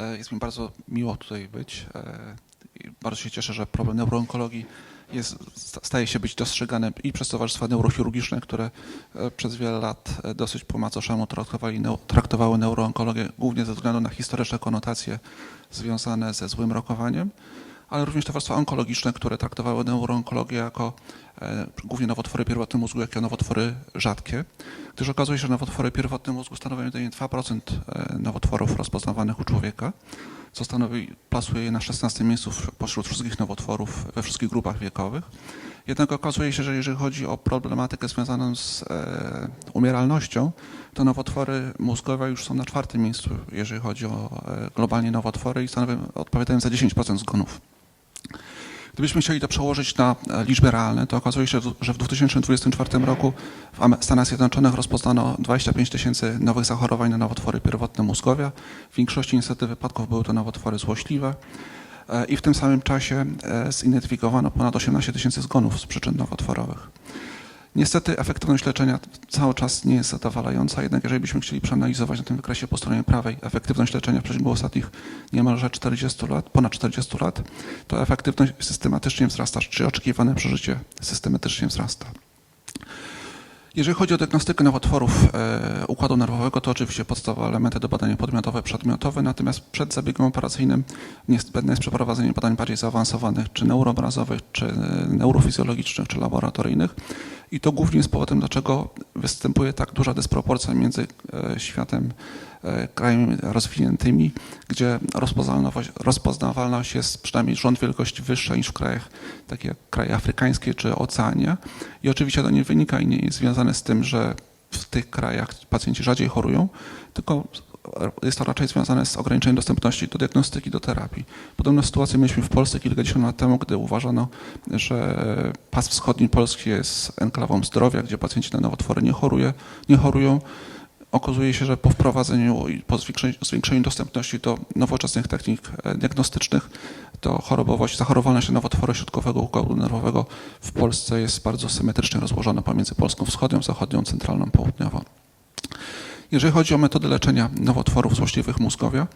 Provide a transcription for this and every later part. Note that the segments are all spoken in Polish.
E, Jest mi bardzo miło tutaj być. E, Bardzo się cieszę, że problem neuroonkologii jest, sta- staje się być dostrzegany i przez towarzystwa neurochirurgiczne, które e, przez wiele lat dosyć po macoszemu traktowały neuroonkologię głównie ze względu na historyczne konotacje związane ze złym rokowaniem, ale również towarzystwa onkologiczne, które traktowały neuroonkologię jako e, głównie nowotwory pierwotne mózgu, jako nowotwory rzadkie, gdyż okazuje się, że nowotwory pierwotne mózgu stanowią jedynie 2% e, nowotworów rozpoznawanych u człowieka, co stanowi, plasuje je na 16 miejscu pośród wszystkich nowotworów we wszystkich grupach wiekowych. Jednak okazuje się, że jeżeli chodzi o problematykę związaną z e, umieralnością, to nowotwory mózgowe już są na czwartym miejscu, jeżeli chodzi o e, globalnie nowotwory i stanowią, odpowiadają za 10% zgonów. Gdybyśmy chcieli to przełożyć na e, liczby realne, to okazuje się, że w 2024 roku w Stanach Zjednoczonych rozpoznano 25 tysięcy nowych zachorowań na nowotwory pierwotne mózgowia. W większości niestety wypadków były to nowotwory złośliwe. E, I w tym samym czasie e, zidentyfikowano ponad 18 tysięcy zgonów z przyczyn nowotworowych. Niestety efektywność leczenia cały czas nie jest zadowalająca, jednak jeżeli byśmy chcieli przeanalizować na tym wykresie po stronie prawej efektywność leczenia w przeciągu ostatnich niemalże 40 lat, ponad 40 lat, to efektywność systematycznie wzrasta, czy oczekiwane przeżycie systematycznie wzrasta. Jeżeli chodzi o diagnostykę nowotworów e, układu nerwowego, to oczywiście podstawowe elementy do badania podmiotowe, przedmiotowe, natomiast przed zabiegiem operacyjnym niezbędne jest przeprowadzenie badań bardziej zaawansowanych, czy neuroobrazowych, czy e, neurofizjologicznych, czy laboratoryjnych. I to głównie jest powodem, dlaczego występuje tak duża dysproporcja między e, światem e, krajami rozwiniętymi, gdzie rozpoznawalność, rozpoznawalność jest przynajmniej rząd wielkości wyższa niż w krajach takie jak kraje afrykańskie czy Oceania. I oczywiście to nie wynika i nie jest związane z tym, że w tych krajach pacjenci rzadziej chorują, tylko jest to raczej związane z ograniczeniem dostępności do diagnostyki, do terapii. Podobną sytuację mieliśmy w Polsce kilkadziesiąt lat temu, gdy uważano, że pas wschodni Polski jest enklawą zdrowia, gdzie pacjenci na nowotwory nie, choruje, nie chorują. Okazuje się, że po wprowadzeniu i po zwiększeniu, dostępności do nowoczesnych technik e, diagnostycznych, to chorobowość, zachorowalność na nowotwory środkowego układu nerwowego w Polsce jest bardzo symetrycznie rozłożona pomiędzy Polską wschodnią, zachodnią, centralną, południową. Jeżeli chodzi o metody leczenia nowotworów złośliwych mózgowia,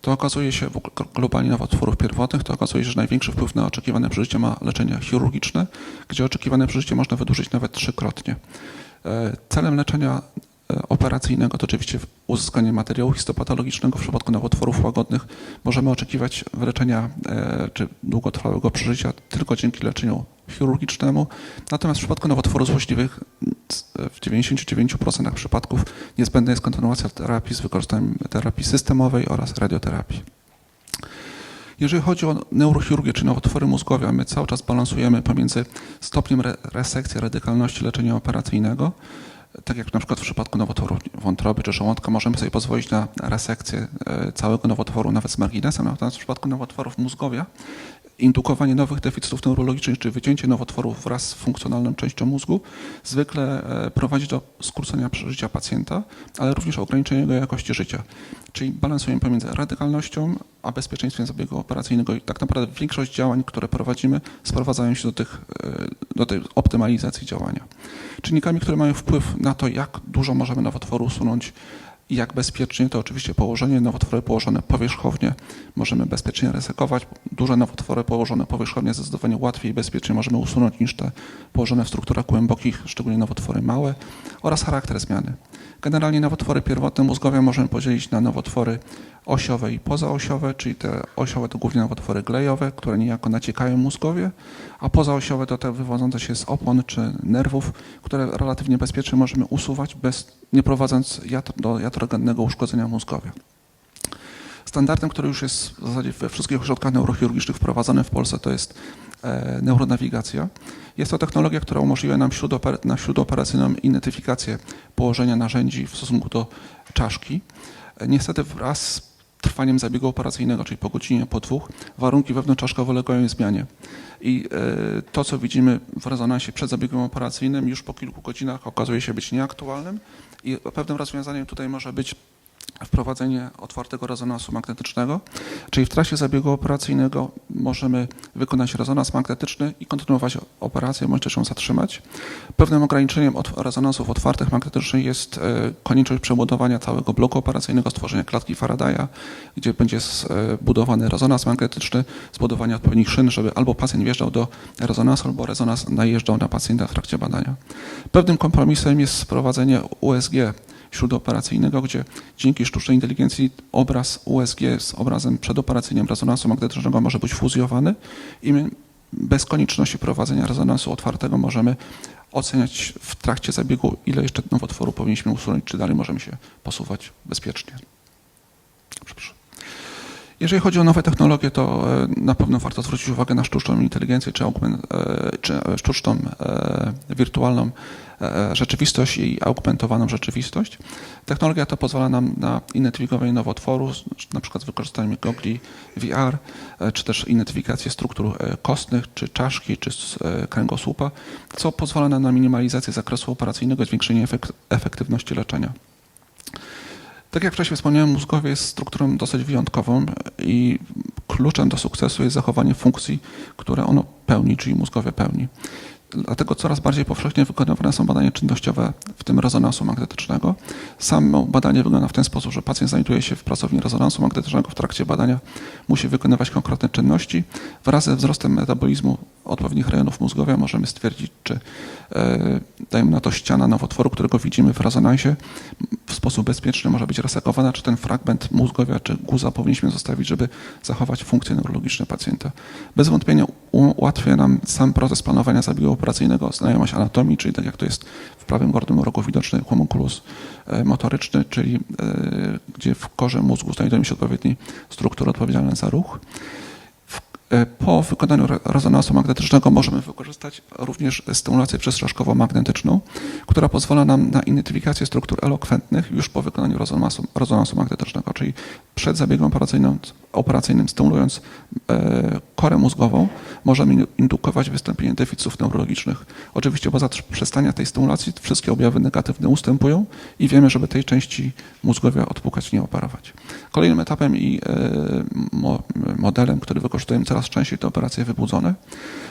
to okazuje się, w globalnie nowotworów pierwotnych, to okazuje się, że największy wpływ na oczekiwane przeżycie ma leczenie chirurgiczne, gdzie oczekiwane przeżycie można wydłużyć nawet trzykrotnie. E, Celem leczenia e, operacyjnego to oczywiście uzyskanie materiału histopatologicznego w przypadku nowotworów łagodnych. Możemy oczekiwać wyleczenia e, czy długotrwałego przeżycia tylko dzięki leczeniu chirurgicznemu. Natomiast w przypadku nowotworów złośliwych w 99% przypadków niezbędna jest kontynuacja terapii z wykorzystaniem terapii systemowej oraz radioterapii. Jeżeli chodzi o neurochirurgię czy nowotwory mózgowe, my cały czas balansujemy pomiędzy stopniem re- resekcji, radykalności leczenia operacyjnego. Tak jak na przykład w przypadku nowotworu wątroby czy żołądka możemy sobie pozwolić na resekcję e, całego nowotworu nawet z marginesem, natomiast w przypadku nowotworów mózgowia indukowanie nowych deficytów neurologicznych czy wycięcie nowotworów wraz z funkcjonalną częścią mózgu zwykle e, prowadzi do skrócenia przeżycia pacjenta, ale również ograniczenia jego jakości życia. Czyli balansujemy pomiędzy radykalnością a bezpieczeństwem zabiegu operacyjnego i tak naprawdę większość działań, które prowadzimy, sprowadzają się do, tych, e, do tej optymalizacji działania. Czynnikami, które mają wpływ na to, jak dużo możemy nowotworu usunąć i jak bezpiecznie, to oczywiście położenie nowotwory położone powierzchownie możemy bezpiecznie resekować. Duże nowotwory położone powierzchownie zdecydowanie łatwiej i bezpiecznie możemy usunąć niż te położone w strukturach głębokich, szczególnie nowotwory małe oraz charakter zmiany. Generalnie nowotwory pierwotne mózgowe możemy podzielić na nowotwory osiowe i pozaosiowe, czyli te osiowe to głównie nowotwory glejowe, które niejako naciekają mózgowie, a pozaosiowe to te wywodzące się z opon czy nerwów, które relatywnie bezpiecznie możemy usuwać, bez, nie prowadząc jatr, do jatrogennego uszkodzenia mózgowia. Standardem, który już jest w zasadzie we wszystkich ośrodkach neurochirurgicznych wprowadzany w Polsce, to jest e, neuronawigacja. Jest to technologia, która umożliwia nam śródoper- na śródoperacyjną identyfikację położenia narzędzi w stosunku do czaszki. E, Niestety wraz z trwaniem zabiegu operacyjnego, czyli po godzinie, po dwóch, warunki wewnątrzczaszkowe ulegają zmianie. I e, to, co widzimy w rezonansie przed zabiegiem operacyjnym, już po kilku godzinach okazuje się być nieaktualnym i pewnym rozwiązaniem tutaj może być wprowadzenie otwartego rezonansu magnetycznego, czyli w trakcie zabiegu operacyjnego możemy wykonać rezonans magnetyczny i kontynuować operację, bądź też ją zatrzymać. Pewnym ograniczeniem od rezonansów otwartych magnetycznych jest e, konieczność przebudowania całego bloku operacyjnego, stworzenia klatki Faradaya, gdzie będzie zbudowany rezonans magnetyczny, zbudowanie odpowiednich szyn, żeby albo pacjent wjeżdżał do rezonansu, albo rezonans najeżdżał na pacjenta w trakcie badania. Pewnym kompromisem jest wprowadzenie USG śródoperacyjnego, gdzie dzięki sztucznej inteligencji obraz USG z obrazem przedoperacyjnym rezonansu magnetycznego może być fuzjowany i my bez konieczności prowadzenia rezonansu otwartego możemy oceniać w trakcie zabiegu, ile jeszcze nowotworu powinniśmy usunąć, czy dalej możemy się posuwać bezpiecznie. Przepraszam. Jeżeli chodzi o nowe technologie, to e, na pewno warto zwrócić uwagę na sztuczną inteligencję czy, augment, e, czy e, sztuczną wirtualną rzeczywistość i augmentowaną rzeczywistość. Technologia ta pozwala nam na identyfikowanie nowotworu, na przykład wykorzystaniem gogli VR, czy też identyfikację struktur kostnych, czy czaszki, czy kręgosłupa, co pozwala nam na minimalizację zakresu operacyjnego i zwiększenie efektywności leczenia. Tak jak wcześniej wspomniałem, mózgowie jest strukturą dosyć wyjątkową i kluczem do sukcesu jest zachowanie funkcji, które ono pełni, czyli mózgowie pełni. Dlatego coraz bardziej powszechnie wykonywane są badania czynnościowe, w tym rezonansu magnetycznego. Samo badanie wygląda w ten sposób, że pacjent znajduje się w pracowni rezonansu magnetycznego. W trakcie badania musi wykonywać konkretne czynności. Wraz ze wzrostem metabolizmu odpowiednich rejonów mózgowia możemy stwierdzić, czy e, dajmy na to ściana nowotworu, którego widzimy w rezonansie, w sposób bezpieczny może być resekowana, czy ten fragment mózgowia, czy guza powinniśmy zostawić, żeby zachować funkcje neurologiczne pacjenta. Bez wątpienia ułatwia nam sam proces planowania zabiegu operacyjnego, znajomość anatomii, czyli tak jak to jest w prawym górnym rogu widoczny homunculus e, motoryczny, czyli e, gdzie w korze mózgu znajdują się odpowiednie struktury odpowiedzialne za ruch. E, po wykonaniu rezonansu magnetycznego możemy wykorzystać również stymulację przestrzeszkowo-magnetyczną, która pozwala nam na identyfikację struktur elokwentnych już po wykonaniu rezonansu, rezonansu magnetycznego, czyli przed zabiegiem operacyjnym, operacyjnym stymulując e, korę mózgową, możemy indukować wystąpienie deficytów neurologicznych. Oczywiście po zaprzestania tej stymulacji wszystkie objawy negatywne ustępują i wiemy, żeby tej części mózgowia odpukać, nie operować. Kolejnym etapem i e, modelem, który wykorzystujemy coraz częściej, to operacje wybudzone.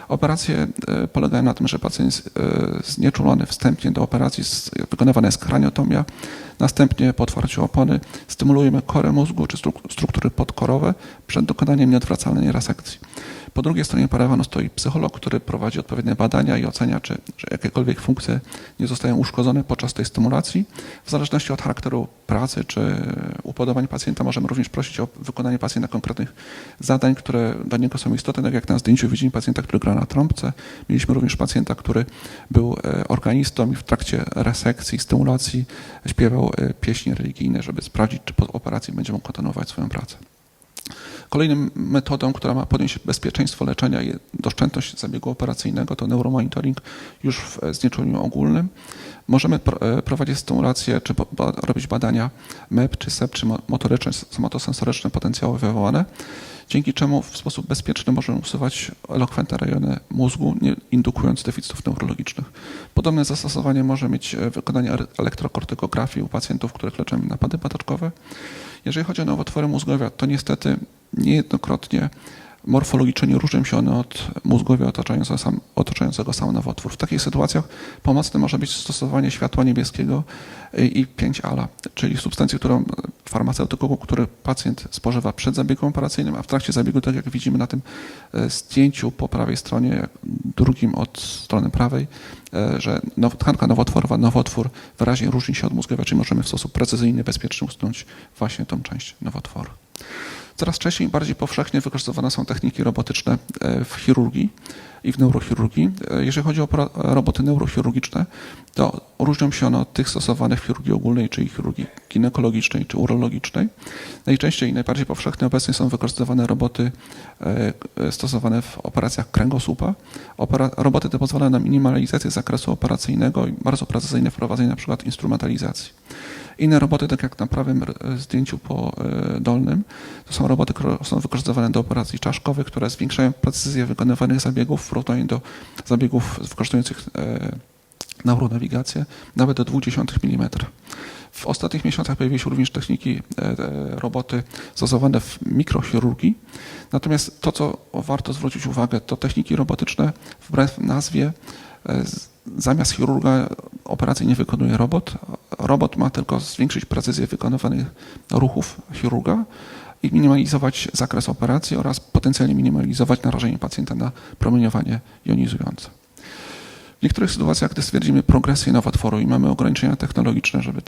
Operacje e, polegają na tym, że pacjent znieczulony wstępnie do operacji, wykonywana jest kraniotomia, następnie po otwarciu opony stymulujemy korę mózgu czy struktury podkorowe przed dokonaniem nieodwracalnej resekcji. Po drugiej stronie parawanu stoi psycholog, który prowadzi odpowiednie badania i ocenia, czy, czy jakiekolwiek funkcje nie zostają uszkodzone podczas tej stymulacji. W zależności od charakteru pracy czy upodobań pacjenta możemy również prosić o wykonanie pacjenta konkretnych zadań, które dla niego są istotne, tak jak na zdjęciu widzimy pacjenta, który gra na trąbce. Mieliśmy również pacjenta, który był e, organistą i w trakcie resekcji, stymulacji śpiewał e, pieśni religijne, żeby sprawdzić, czy po operacji będzie mógł kontynuować swoją pracę. Kolejną metodą, która ma podnieść bezpieczeństwo leczenia i doszczętność zabiegu operacyjnego to neuromonitoring już w znieczuleniu ogólnym. Możemy e, prowadzić stymulację, czy robić badania MEP, czy SEP, czy motoryczne, somatosensoryczne potencjały wywołane, dzięki czemu w sposób bezpieczny możemy usuwać elokwentne rejony mózgu, nie indukując deficytów neurologicznych. Podobne zastosowanie może mieć e, wykonanie elektrokortykografii u pacjentów, których leczymy napady padaczkowe. Jeżeli chodzi o nowotwory mózgowia, to niestety niejednokrotnie morfologicznie nie różnią się one od mózgowia otaczającego sam, otaczającego sam nowotwór. W takich sytuacjach pomocne może być stosowanie światła niebieskiego i 5-ala, czyli substancji, którą farmaceutyku, który pacjent spożywa przed zabiegiem operacyjnym, a w trakcie zabiegu, tak jak widzimy na tym e, zdjęciu po prawej stronie, drugim od strony prawej, e, że tkanka nowotworowa, nowotwór wyraźnie różni się od mózgowia, czyli możemy w sposób precyzyjny, bezpieczny usunąć właśnie tą część nowotworu. Coraz częściej bardziej powszechnie wykorzystywane są techniki robotyczne e, w chirurgii i w neurochirurgii. E, jeżeli chodzi o roboty neurochirurgiczne, to różnią się one od tych stosowanych w chirurgii ogólnej, czyli chirurgii ginekologicznej czy urologicznej. Najczęściej i najbardziej powszechnie obecnie są wykorzystywane roboty e, stosowane w operacjach kręgosłupa. Roboty te pozwalają na minimalizację zakresu operacyjnego i bardzo precyzyjne wprowadzenie przykład instrumentalizacji. Inne roboty, tak jak na prawym zdjęciu po e, dolnym, to są roboty, które są wykorzystywane do operacji czaszkowych, które zwiększają precyzję wykonywanych zabiegów w porównaniu do zabiegów wykorzystujących e, neuronawigację, nawet do 0,2 mm. W ostatnich miesiącach pojawiły się również techniki, e, roboty stosowane w mikrochirurgii. Natomiast to, co warto zwrócić uwagę, to techniki robotyczne wbrew nazwie zamiast chirurga operacji nie wykonuje robot. Robot ma tylko zwiększyć precyzję wykonywanych ruchów chirurga i minimalizować zakres operacji oraz potencjalnie minimalizować narażenie pacjenta na promieniowanie jonizujące. W niektórych sytuacjach, gdy stwierdzimy progresję nowotworu i mamy ograniczenia technologiczne, żeby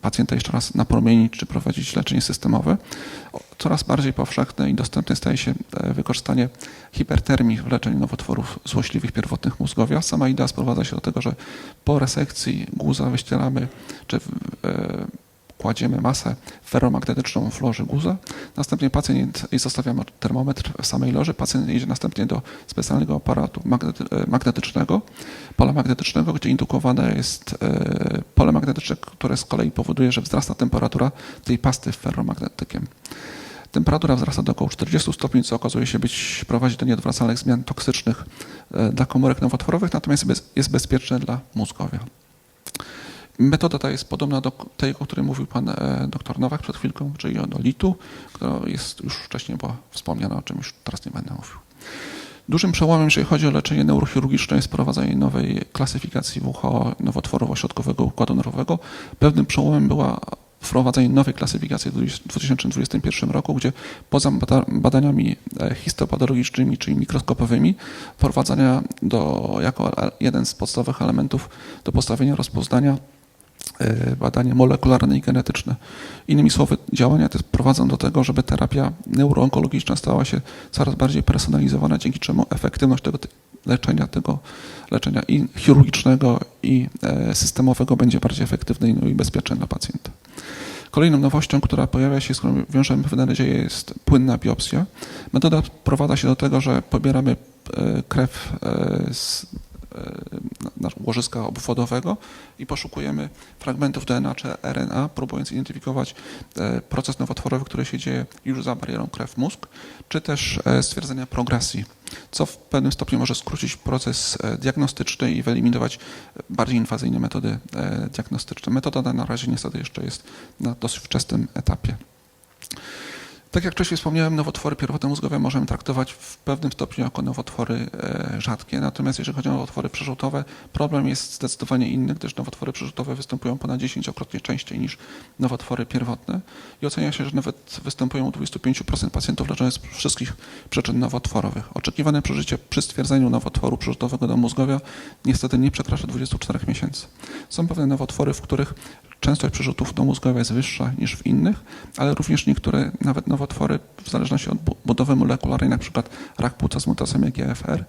pacjenta jeszcze raz napromienić czy prowadzić leczenie systemowe, coraz bardziej powszechne i dostępne staje się e, wykorzystanie hipertermii w leczeniu nowotworów złośliwych pierwotnych mózgowia. Sama idea sprowadza się do tego, że po resekcji guza wyścielamy czy e, kładziemy masę ferromagnetyczną w loży guza. Następnie pacjent i zostawiamy termometr w samej loży. Pacjent jedzie następnie do specjalnego aparatu e, magnetycznego, pola magnetycznego, gdzie indukowane jest pole magnetyczne, które z kolei powoduje, że wzrasta temperatura tej pasty ferromagnetykiem. Temperatura wzrasta do około 40 stopni, co okazuje się być prowadzi do nieodwracalnych zmian toksycznych e, dla komórek nowotworowych, natomiast jest bezpieczne dla mózgowia. Metoda ta jest podobna do tej, o której mówił pan e, dr Nowak przed chwilką, czyli do litu, która jest już wcześniej była wspomniana, o czym już teraz nie będę mówił. Dużym przełomem, jeżeli chodzi o leczenie neurochirurgiczne, jest wprowadzenie nowej klasyfikacji WHO nowotworowo-środkowego układu nerwowego. Pewnym przełomem była wprowadzenie nowej klasyfikacji w 2021 roku, gdzie poza bada- badaniami e, histopatologicznymi, czyli mikroskopowymi, wprowadzania do, jako e- jeden z podstawowych elementów do postawienia rozpoznania e, badanie molekularne i genetyczne. Innymi słowy, działania te prowadzą do tego, żeby terapia neuroonkologiczna stała się coraz bardziej personalizowana, dzięki czemu efektywność tego leczenia, tego leczenia i chirurgicznego, i systemowego będzie bardziej efektywna i- no i bezpieczna dla pacjenta. Kolejną nowością, która pojawia się, z którą wiążemy pewne nadzieje, jest płynna biopsja. Metoda prowadza się do tego, że pobieramy e, krew e, z łożyska obwodowego i poszukujemy fragmentów DNA czy RNA, próbując identyfikować e, proces nowotworowy, który się dzieje już za barierą krew-mózg, czy też e, stwierdzenia progresji, co w pewnym stopniu może skrócić proces e, diagnostyczny i wyeliminować bardziej inwazyjne metody diagnostyczne. Metoda ta na razie niestety jeszcze jest na dosyć wczesnym etapie. Tak jak wcześniej wspomniałem, nowotwory pierwotne mózgowe możemy traktować w pewnym stopniu jako nowotwory e, rzadkie, natomiast jeżeli chodzi o nowotwory przerzutowe, problem jest zdecydowanie inny, gdyż nowotwory przerzutowe występują ponad 10-krotnie częściej niż nowotwory pierwotne i ocenia się, że nawet występują u 25% pacjentów leczonych z wszystkich przyczyn nowotworowych. Oczekiwane przeżycie przy stwierdzeniu nowotworu przerzutowego do mózgowia niestety nie przekracza 24 miesięcy. Są pewne nowotwory, w których częstość przerzutów do mózgowia jest wyższa niż w innych, ale również niektóre nawet nowotwory w zależności od bu- budowy molekularnej, przykład rak płuca z mutacją GFR,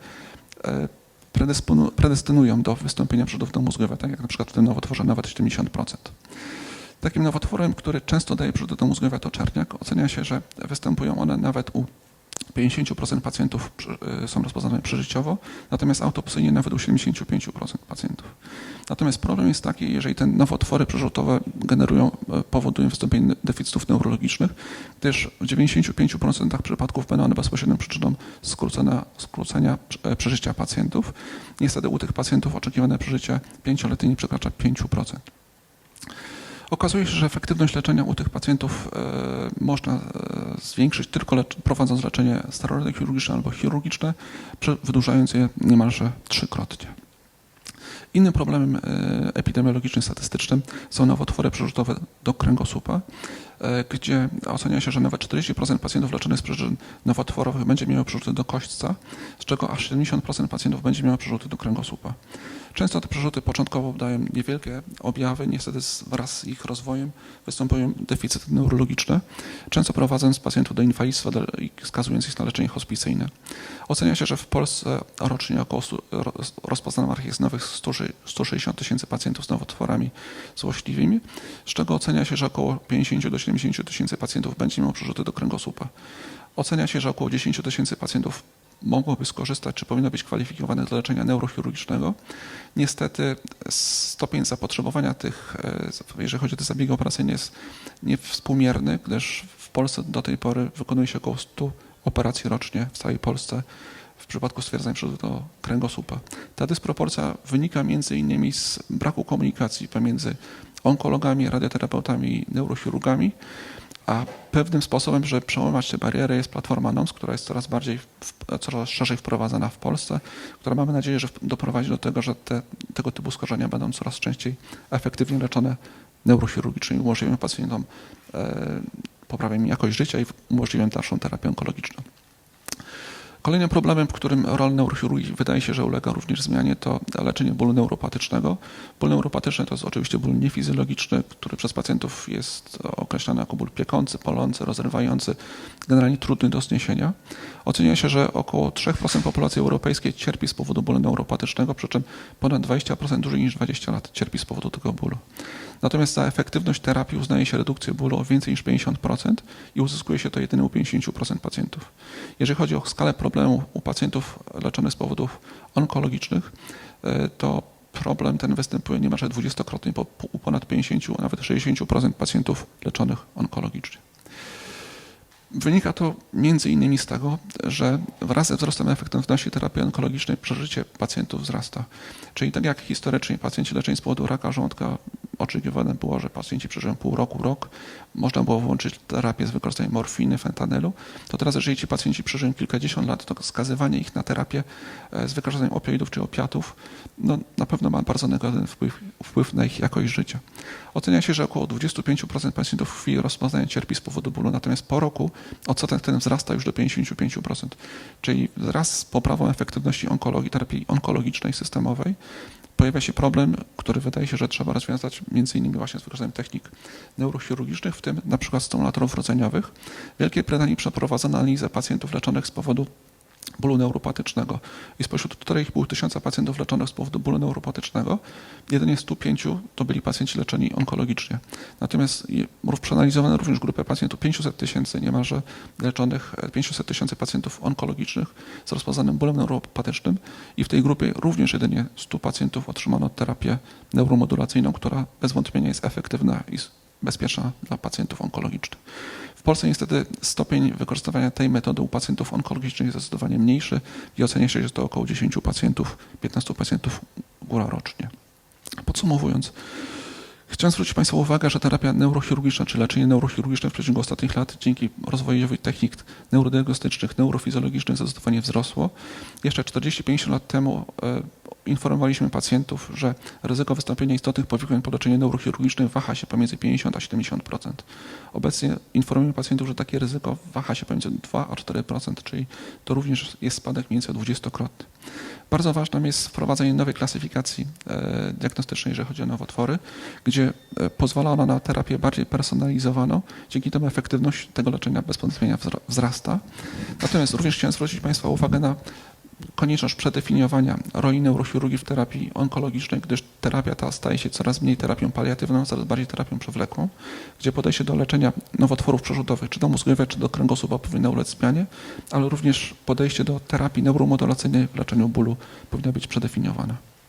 e, predysponu- predestynują do wystąpienia przerzutów do mózgowia, tak jak na przykład w tym nowotworze nawet 70%. Takim nowotworem, który często daje przerzuty do mózgowia to czerniak. Ocenia się, że występują one nawet u 50% pacjentów y, są rozpoznane przeżyciowo, natomiast autopsyjnie nawet u 75% pacjentów. Natomiast problem jest taki, jeżeli te nowotwory przerzutowe generują, e, powodują wystąpienie deficytów neurologicznych, gdyż w 95% przypadków będą one bezpośrednią przyczyną skrócenia, skrócenia e, przeżycia pacjentów. Niestety u tych pacjentów oczekiwane przeżycie pięcioletnie nie przekracza 5%. Okazuje się, że efektywność leczenia u tych pacjentów e, można e, zwiększyć tylko lecz, prowadząc leczenie steroidy chirurgiczne albo chirurgiczne, wydłużając je niemalże trzykrotnie. Innym problemem e, epidemiologicznym, statystycznym są nowotwory przerzutowe do kręgosłupa, gdzie ocenia się, że nawet 40% pacjentów leczonych z przyczyn nowotworowych będzie miało przerzuty do kośćca, z czego aż 70% pacjentów będzie miało przerzuty do kręgosłupa. Często te przerzuty początkowo dają niewielkie objawy, niestety wraz z ich rozwojem występują deficyty neurologiczne, często prowadząc pacjentów do inwalidztwa i skazując ich na leczenie hospicyjne. Ocenia się, że w Polsce rocznie około stu- ro- rozpoznanych jest nowych 100 160 tysięcy pacjentów z nowotworami złośliwymi, z czego ocenia się, że około 50 do 70 tysięcy pacjentów będzie miało przerzuty do kręgosłupa. Ocenia się, że około 10 tysięcy pacjentów mogłoby skorzystać, czy powinno być kwalifikowane do leczenia neurochirurgicznego. Niestety stopień zapotrzebowania tych, e, jeżeli chodzi o te zabiegi operacyjne, jest niewspółmierny, gdyż w Polsce do tej pory wykonuje się około 100 operacji rocznie w całej Polsce w przypadku przerzutu do kręgosłupa. Ta dysproporcja wynika między innymi z braku komunikacji pomiędzy onkologami, radioterapeutami i neurochirurgami, a pewnym sposobem, żeby przełamać te bariery jest platforma NOMS, która jest coraz bardziej, coraz szerzej wprowadzana w Polsce, która mamy nadzieję, że doprowadzi do tego, że te, tego typu skażenia będą coraz częściej efektywnie leczone neurochirurgicznie i umożliwią pacjentom e, poprawę jakość życia i umożliwią dalszą terapię onkologiczną. Kolejnym problemem, w którym rol neurochirurgii wydaje się, że ulega również zmianie, to leczenie bólu neuropatycznego. Ból neuropatyczny to jest oczywiście ból niefizjologiczny, który przez pacjentów jest określany jako ból piekący, polący, rozrywający, generalnie trudny do zniesienia. Ocenia się, że około 3% populacji europejskiej cierpi z powodu bólu neuropatycznego, przy czym ponad 20% dłużej niż 20 lat cierpi z powodu tego bólu. Natomiast za efektywność terapii uznaje się redukcję bólu o więcej niż 50% i uzyskuje się to jedynie u 50% pacjentów. Jeżeli chodzi o skalę problemu u pacjentów leczonych z powodów onkologicznych, e, to problem ten występuje niemalże dwudziestokrotnie u ponad 50, a nawet 60% pacjentów leczonych onkologicznie. Wynika to innymi z tego, że wraz ze wzrostem efektywności terapii onkologicznej przeżycie pacjentów wzrasta. Czyli tak jak historycznie pacjenci leczeni z powodu raka żołądka oczekiwane było, że pacjenci przeżyją pół roku, rok, można było włączyć terapię z wykorzystaniem morfiny, fentanylu, to teraz jeżeli ci pacjenci przeżyją kilkadziesiąt lat, to skazywanie ich na terapię e, z wykorzystaniem opioidów czy opiatów no, na pewno ma bardzo negatywny wpływ, wpływ na ich jakość życia. Ocenia się, że około 25% pacjentów w chwili rozpoznania cierpi z powodu bólu, natomiast po roku odsetek ten wzrasta już do 55%. Czyli wraz z poprawą efektywności onkologii, terapii onkologicznej, systemowej, pojawia się problem, który wydaje się, że trzeba rozwiązać między innymi właśnie z wykorzystaniem technik neurochirurgicznych, w tym na przykład stymulatorów rdzeniowych. W Wielkiej Brytanii przeprowadzono analizę pacjentów leczonych z powodu bólu neuropatycznego i spośród 4,5 tysiąca pacjentów leczonych z powodu bólu neuropatycznego, jedynie 105 to byli pacjenci leczeni onkologicznie. Natomiast przeanalizowano również grupę pacjentów 500 tysięcy niemalże leczonych, e, 500 tysięcy pacjentów onkologicznych z rozpoznanym bólem neuropatycznym i w tej grupie również jedynie 100 pacjentów otrzymano terapię neuromodulacyjną, która bez wątpienia jest efektywna i bezpieczna dla pacjentów onkologicznych. W Polsce niestety stopień wykorzystywania tej metody u pacjentów onkologicznych jest zdecydowanie mniejszy i ocenia się, że to około 10 pacjentów, 15 pacjentów góra rocznie. Podsumowując, chciałem zwrócić Państwa uwagę, że terapia neurochirurgiczna czy leczenie neurochirurgiczne w przeciągu ostatnich lat dzięki rozwojowi technik neurodiagnostycznych, neurofizjologicznych zdecydowanie wzrosło. Jeszcze 40-50 lat temu e, informowaliśmy pacjentów, że ryzyko wystąpienia istotnych powikłań po leczeniu neurochirurgicznym waha się pomiędzy 50 a 70%. Obecnie informujemy pacjentów, że takie ryzyko waha się pomiędzy 2 a 4%, czyli to również jest spadek mniej więcej dwudziestokrotny. Bardzo ważne jest wprowadzenie nowej klasyfikacji e, diagnostycznej, jeżeli chodzi o nowotwory, gdzie e, pozwala ona na terapię bardziej personalizowaną. Dzięki temu efektywność tego leczenia bez wzrasta. Natomiast również chciałem zwrócić Państwa uwagę na konieczność przedefiniowania roli neurochirurgii w terapii onkologicznej, gdyż terapia ta staje się coraz mniej terapią paliatywną, coraz bardziej terapią przewlekłą, gdzie podejście do leczenia nowotworów przerzutowych, czy do mózgowych, czy do kręgosłupa powinno ulec zmianie, ale również podejście do terapii neuromodulacyjnej w leczeniu bólu powinno być przedefiniowane.